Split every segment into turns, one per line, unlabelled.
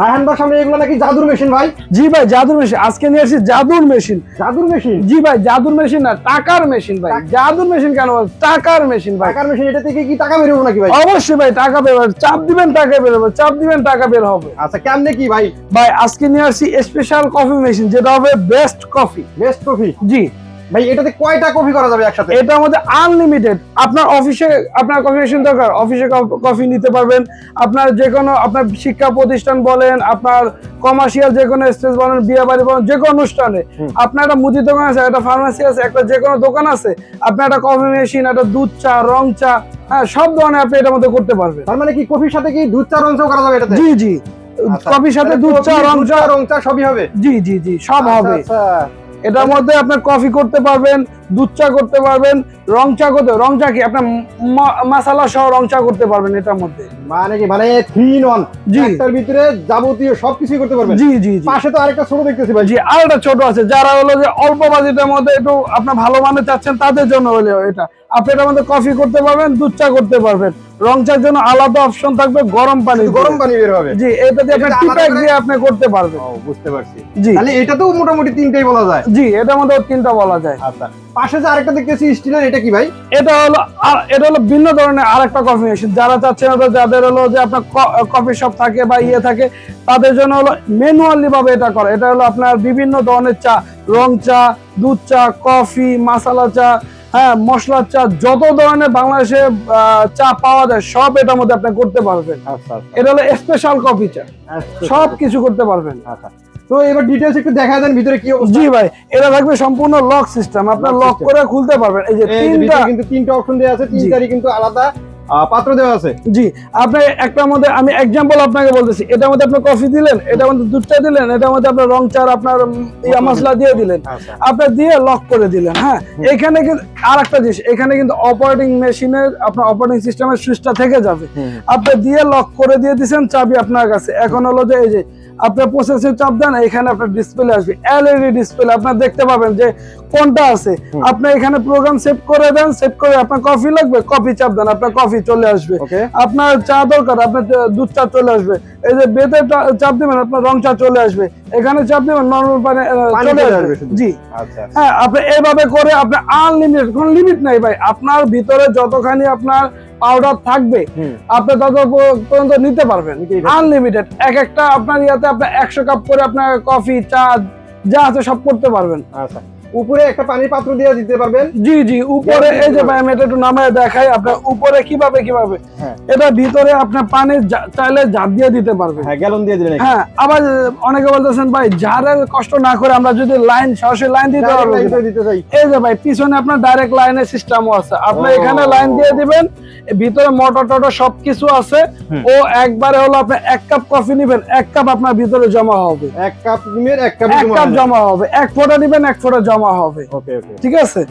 রায়হান সামনে এগুলো নাকি জাদুর মেশিন ভাই?
জি ভাই জাদুর মেশিন। আজকে নিয়ে আসছি জাদুর মেশিন।
জাদুর মেশিন?
জি ভাই জাদুর মেশিন না টাকার মেশিন ভাই। জাদুর মেশিন কেন টাকার মেশিন ভাই।
টাকার মেশিন এটা থেকে কি টাকা বেরোবো নাকি ভাই?
অবশ্যই ভাই টাকা বের চাপ দিবেন টাকা বের হবে। চাপ দিবেন টাকা বের হবে।
আচ্ছা কেমনে কি ভাই?
ভাই আজকে নিয়ে আসছি স্পেশাল কফি মেশিন যেটা হবে বেস্ট কফি
বেস্ট কফি
জি।
ভাই এটাতে কয়টা কফি করা যাবে একসাথে?
এটার মধ্যে আনলিমিটেড আপনার অফিসে আপনার কফি মেশিন দরকার অফিসে কফি নিতে পারবেন। আপনার যে কোনো আপনার শিক্ষা প্রতিষ্ঠান বলেন আপনার কমার্শিয়াল যে কোনো স্টেজ বলেন বিয়ে বাড়ি বলেন যে কোনো অনুষ্ঠানে। আপনার একটা মুদি দোকান আছে একটা ফার্মাসি আছে একটা যে কোনো দোকান আছে আপনার একটা কফি মেশিন একটা দুধ চা রং চা হ্যাঁ সব ধরনের আপনি এটার মধ্যে করতে পারবেন।
তার মানে কি কফির সাথে কি দুধ চা রং চাও করা যাবে এটাতে?
জি জি।
আচ্ছা।
কফির সাথে দুধ চা রং চা।
রং চা সবই হবে?
জি জি জি সব
আচ্ছা,
হবে।
আচ্ছা।
এটার মধ্যে আপনার কফি করতে পারবেন দুধ চা করতে পারবেন রং চা করতে রং চা কি? আপনার মশালা সহ রং চা করতে পারবেন এটার মধ্যে।
মানে কি? মানে থ্রি ইন ওয়ান
জি।
একটার ভিতরে যাবতীয় সবকিছু করতে পারবেন।
জি জি জি।
পাশে তো আরেকটা ছোট দেখতেছি ভাই।
জি আর একটা ছোট আছে যারা হলো যে অল্প বাজেটের মধ্যে একটু আপনার ভালো মানে চাচ্ছেন তাদের জন্য হলে এটা। আপনি এটার মধ্যে কফি করতে পারবেন দুধ চা করতে পারবেন। রং চার জন্য আলাদা অপশন থাকবে গরম পানি
গরম পানি বের হবে?
জি এটা দিয়ে আপনি
এটা
টিপ্যাক দিয়ে আপনি করতে পারবেন।
ও বুঝতে পারছি।
জি।
তাহলে এটা তো মোটামুটি তিনটাই বলা যায়?
জি এটার মধ্যে তিনটা বলা যায়।
আচ্ছা পাশে যে আরেকটা দেখতেছি স্টিলের এটা কি ভাই?
এটা হলো আর- এটা হলো ভিন্ন ধরনের আরেকটা কফি মেশিন যারা চাচ্ছেন যাদের হলো যে আপনার কফি শপ থাকে বা ইয়ে থাকে তাদের জন্য হলো ম্যানুয়ালি ভাবে এটা করে। এটা হলো আপনার বিভিন্ন ধরনের চা রং চা দুধ চা কফি মাসালা চা হ্যাঁ মশলার চা যত ধরনের বাংলাদেশে চা পাওয়া যায় সব এটার মধ্যে আপনি করতে পারবেন।
আচ্ছা
এটা হলো স্পেশাল কফি চা। সব কিছু করতে পারবেন।
আচ্ছা। তো এবার ডিটেলস একটু দেখা দেন ভিতরে কি অবস্থা?
জি ভাই এটা থাকবে সম্পূর্ণ লক সিস্টেম আপনার লক করে খুলতে পারবেন। এই যে তিনটা
কিন্তু তিনটা অপশন দেওয়া আছে তিনটারই কিন্তু আলাদা। পাত্র দেওয়া আছে?
জি আপনি একটার মধ্যে আমি এক্সাম্পল আপনাকে বলতেছি। এটার মধ্যে আপনি কফি দিলেন এটার মধ্যে দুধ চা দিলেন এটার মধ্যে আপনার রং চার আপনার ইয়া মশলা দিয়ে দিলেন।
আচ্ছা।
আপনি দিয়ে লক করে দিলেন হ্যাঁ? এখানে কিন্তু আর একটা জিনিস এখানে কিন্তু অপারেটিং মেশিনের আপনার অপারেটিং সিস্টেমের সুইচটা থেকে যাবে। আপনি দিয়ে লক করে দিয়ে দিছেন চাবি আপনার কাছে। এখন হলো যে এই যে আপনার প্রসেসে চাপ দেন এখানে আপনার ডিসপ্লে আসবে। এলইডি ডিসপ্লে আপনার দেখতে পাবেন যে কোনটা আছে। আপনি এখানে প্রোগ্রাম সেট করে দেন সেট করে আপনার কফি লাগবে কফি চাপ দেন আপনার কফি চলে আসবে। আপনার চা দরকার আপনার দুধ চা চলে আসবে। এই যে বেতে চাপ দিবেন আপনার রং চা চলে আসবে। এখানে চাপ দিবেন নর্মাল পানি চলে আসবে। জি।
আচ্ছা।
হ্যাঁ আপনি এইভাবে করে আপনি আনলিমিটেড কোনো লিমিট নাই ভাই। আপনার ভিতরে যতখানি আপনার পাউডার থাকবে। আপনি তত পর্যন্ত নিতে পারবেন
পারবেন।
আনলিমিটেড এক একটা আপনার ইয়াতে আপনার একশো কাপ করে আপনার কফি চা যা আছে সব করতে পারবেন
আচ্ছা উপরে একটা পানির পাত্র দিয়ে দিতে পারবেন।
জি জি উপরে এই যে ভাই আমি এটা একটু নামায় দেখাই আপনার উপরে কীভাবে কীভাবে?
হ্যাঁ।
এটা ভিতরে আপনার পানি চাইলে দিয়ে দিতে পারবে।
হ্যাঁ গ্যালন দিয়ে
হ্যাঁ আবার অনেকে বলতেছেন ভাই ঝাড়ের কষ্ট না করে আমরা যদি লাইন সরাসরি লাইন দিতে পারব এই যে ভাই পিছনে আপনার ডাইরেক্ট লাইনের সিস্টেমও আছে। আপনি এখানে লাইন দিয়ে দিবেন ভিতরে মোটর টটর সবকিছু আছে। ও একবারে হলো আপনি এক কাপ কফি নিবেন এক কাপ আপনার ভিতরে জমা হবে।
এক কাপ কাপ
এক কাপ জমা হবে। এক ফোঁটা নিবেন এক ফোঁটা জমা হবে।
ওকে ওকে
ঠিক আছে?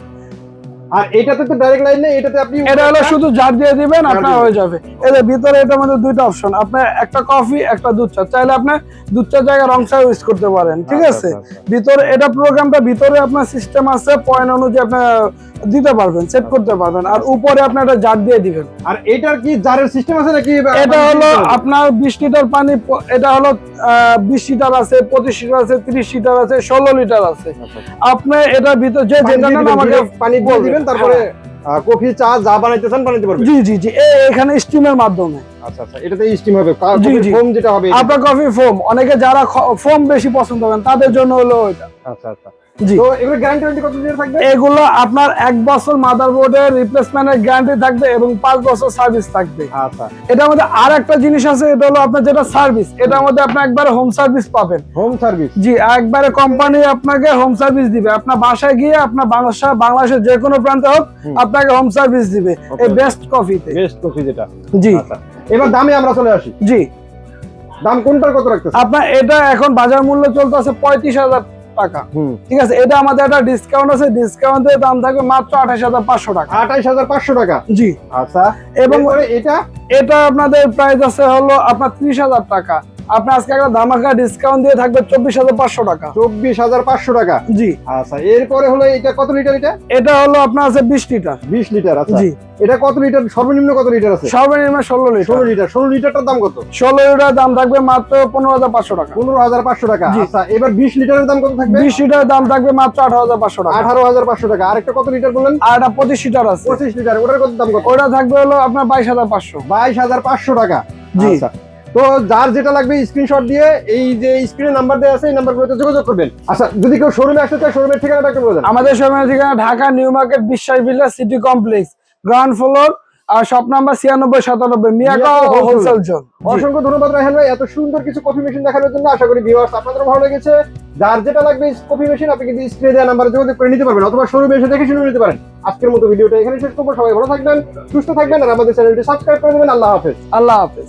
আর এটাতে তো ডাইরেক্ট লাইন নেই এটাতে আপনি
এটা হলো শুধু ঝাড় দিয়ে দিবেন আপনার হয়ে যাবে। এদের ভিতরে এটার মধ্যে দুইটা অপশন আপনার একটা কফি একটা দুধ চা। চাইলে আপনি দুধ চা জায়গায় রং চা ইউজ করতে পারেন ঠিক
আচ্ছা,
আছে?
আচ্ছা, আচ্ছা।
ভিতরে এটা প্রোগ্রামটা ভিতরে আপনার সিস্টেম আছে পয়েন্ট অনুযায়ী আপনার দিতে পারবেন সেট করতে পারবেন। আর উপরে আপনি একটা জার দিয়ে দিবেন।
আর এটার কি জারের সিস্টেম আছে নাকি?
এটা হলো আপনার বিশ লিটার পানি এটা হলো বিশ লিটার আছে পঁচিশ লিটার আছে ত্রিশ লিটার আছে ষোলো লিটার আছে। আপনি এটার ভিতর যে যেটা আমাকে
পানি দিয়ে দিবেন তারপরে কফি চা যা বানাইতেছেন বানাইতে পারবেন?
জি জি জি। এখানে স্টিমের মাধ্যমে।
আচ্ছা আচ্ছা এটাতে স্টিম হবে। ফোম যেটা হবে।
আপনার কফি ফোম অনেকে যারা ফোম বেশি পছন্দ করেন তাদের জন্য হলো এটা।
আচ্ছা আচ্ছা। তো এগুলো গ্যারান্টি কত দিন থাকবে?
এগুলো আপনার এক বছর মাদারবোর্ডের রিপ্লেসমেন্টের গ্যারান্টি থাকবে এবং পাঁচ বছর সার্ভিস থাকবে।
আচ্ছা।
এটার মধ্যে আর একটা জিনিস আছে এটা হলো আপনার যেটা সার্ভিস এটার মধ্যে আপনি একবার হোম সার্ভিস পাবেন।
হোম সার্ভিস
জি একবারে কোম্পানি আপনাকে হোম সার্ভিস দিবে। আপনার বাসায় গিয়ে আপনার বাংলাদেশ বাংলাদেশের যে কোনো প্রান্তে হোক আপনাকে হোম সার্ভিস দিবে এই বেস্ট কফিতে
বেস্ট কফি যেটা।
জি।
আচ্ছা। এবার দামে আমরা চলে আসি।
জি।
দাম কোনটার কত রাখতেছে
আপনার এটা এখন বাজার মূল্য চলতে আছে পঁয়ত্রিশ হাজার টাকা ঠিক আছে এটা আমাদের একটা ডিসকাউন্ট আছে ডিসকাউন্টের দাম থাকবে মাত্র আঠাশ হাজার পাঁচশো টাকা।
আঠাইশ হাজার পাঁচশো টাকা?
জি।
আচ্ছা
এবং
এবং এটা?
এটা আপনাদের প্রাইস আছে হলো আপনার ত্রিশ হাজার টাকা। আপনি আজকে একটা ধামাকা ডিসকাউন্ট দিয়ে থাকবে চব্বিশ হাজার পাঁচশো টাকা।
চব্বিশ হাজার পাঁচশো টাকা?
জি।
আচ্ছা এরপরে হলো এটা কত লিটার এটা?
এটা হলো আপনার আছে বিশ লিটার।
বিশ লিটার আচ্ছা।
জি।
এটা কত লিটার? সর্বনিম্ন কত লিটার আছে?
সর্বনিম্ন ষোলো লিটার।
ষোলো লিটার। ষোলো লিটারটার দাম কত?
ষোলো লিটার দাম থাকবে মাত্র পনেরো হাজার পাঁচশো টাকা।
পনেরো হাজার পাঁচশো টাকা। আচ্ছা এবার বিশ লিটারের দাম কত থাকবে?
বিশ লিটারের দাম থাকবে মাত্র আঠারো হাজার পাঁচশো টাকা।
আঠারো হাজার পাঁচশো টাকা। আরেকটা কত লিটার বললেন?
আর এটা পঁচিশ লিটার আছে।
পঁচিশ লিটার। ওটার কত দাম কত?
ওটা থাকবে হলো আপনার বাইশ হাজার পাঁচশো।
বাইশ হাজার পাঁচশো টাকা।
জি।
তো যার যেটা লাগবে স্ক্রিনশট দিয়ে এই যে স্ক্রিনে নাম্বার দেওয়া আছে এই নাম্বারগুলোতে যোগাযোগ করবেন। আচ্ছা যদি কেউ শোরুমে আসতে চায় শোরুমের ঠিকানাটা একটু বলে দেন।
আমাদের সময় ঠিকানা Dhaka new market Biswas builder city complex ground floor আর শপ নাম্বার ছিয়ানব্বই সাতানব্বই
মিয়াকা
হোলসেল জোন
অসংখ্য ধন্যবাদ রাহেল ভাই এত সুন্দর কিছু কফি মেশিন দেখানোর জন্য আশা করি ভিউয়ার্স আপনাদের ভালো লেগেছে। যার যেটা লাগবে কফি মেশিন আপনি কিন্তু স্ক্রিনে দেওয়া নাম্বারে যোগাযোগ করে নিতে পারবেন অথবা শোরুমে এসে দেখে শুনে নিতে পারেন। আজকের মতো ভিডিওটা এখানে শেষ করব সবাই ভালো থাকবেন সুস্থ থাকবেন আর আমাদের চ্যানেলটি সাবস্ক্রাইব করে দেবেন। আল্লাহ হাফেজ।
আল্লাহ হাফেজ।